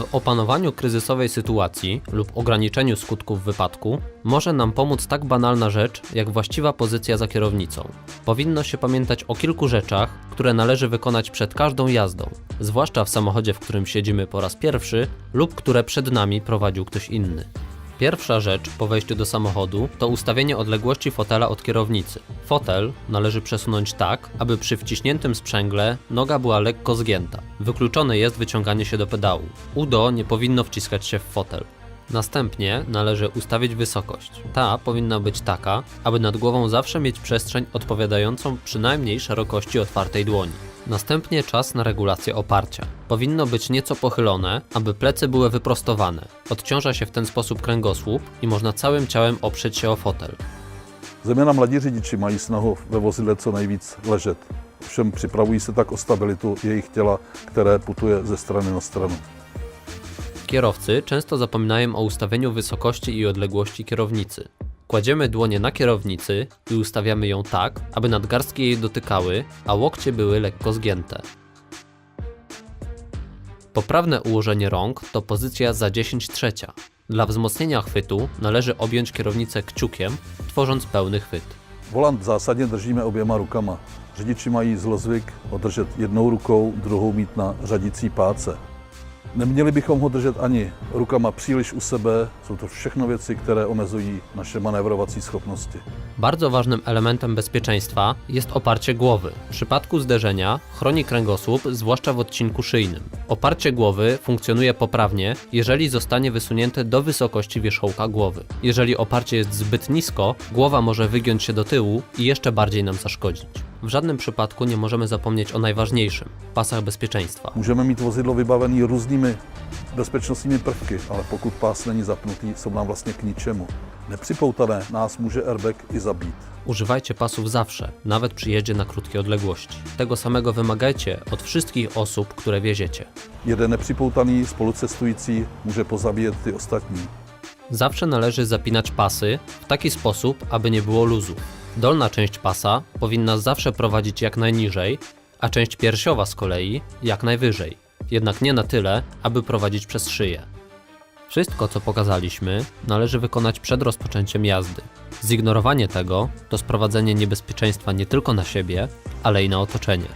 W opanowaniu kryzysowej sytuacji lub ograniczeniu skutków wypadku może nam pomóc tak banalna rzecz jak właściwa pozycja za kierownicą. Powinno się pamiętać o kilku rzeczach, które należy wykonać przed każdą jazdą, zwłaszcza w samochodzie, w którym siedzimy po raz pierwszy lub które przed nami prowadził ktoś inny. Pierwsza rzecz po wejściu do samochodu to ustawienie odległości fotela od kierownicy. Fotel należy przesunąć tak, aby przy wciśniętym sprzęgle noga była lekko zgięta. Wykluczone jest wyciąganie się do pedału. Udo nie powinno wciskać się w fotel. Następnie należy ustawić wysokość. Ta powinna być taka, aby nad głową zawsze mieć przestrzeń odpowiadającą przynajmniej szerokości otwartej dłoni. Następnie czas na regulację oparcia. Powinno być nieco pochylone, aby plecy były wyprostowane. Odciąża się w ten sposób kręgosłup i można całym ciałem oprzeć się o fotel. Zejména mladí řidiči mají snahu ve vozidle co nejvíc ležet. Všem připravují se tak o stabilitu jejich těla, které putuje ze strany na stranu. Kierowcy często zapominają o ustawieniu wysokości i odległości kierownicy. Kładziemy dłonie na kierownicy i ustawiamy ją tak, aby nadgarstki jej dotykały, a łokcie były lekko zgięte. Poprawne ułożenie rąk to pozycja za 10 trzecia. Dla wzmocnienia chwytu należy objąć kierownicę kciukiem, tworząc pełny chwyt. Volant zásadně držíme oběma rukama. Řidiči mají zlozvyk ho držet jednou rukou, druhou mít na řadící páce. Neměli bychom ho držet ani rukama příliš u sebe, jsou to všechno věci, které omezují naše manévrovací schopnosti. Bardzo ważnym elementem bezpieczeństwa jest oparcie głowy. W przypadku zderzenia chroni kręgosłup, zwłaszcza w odcinku szyjnym. Oparcie głowy funkcjonuje poprawnie, jeżeli zostanie wysunięte do wysokości wierzchołka głowy. Jeżeli oparcie jest zbyt nisko, głowa może wygiąć się do tyłu i jeszcze bardziej nam zaszkodzić. W żadnym przypadku nie możemy zapomnieć o najważniejszym pasach bezpieczeństwa. Můžeme mít vozidlo vybavené různými bezpečnostními prvky, ale pokud pás není zapnutý, jsou nám vlastně k ničemu. Nepřipoutané nás může airbag i zabít. Używajcie pasów zawsze, nawet przy jeździe na krótkie odległości. Tego samego wymagajcie od wszystkich osób, które wieziecie. Jeden nepřipoutaný spolucestující může pozabíjet ty ostatní. Zawsze należy zapinać pasy w taki sposób, aby nie było luzu. Dolna część pasa powinna zawsze prowadzić jak najniżej, a część piersiowa z kolei jak najwyżej, jednak nie na tyle, aby prowadzić przez szyję. Wszystko, co pokazaliśmy, należy wykonać przed rozpoczęciem jazdy. Zignorowanie tego to sprowadzenie niebezpieczeństwa nie tylko na siebie, ale i na otoczenie.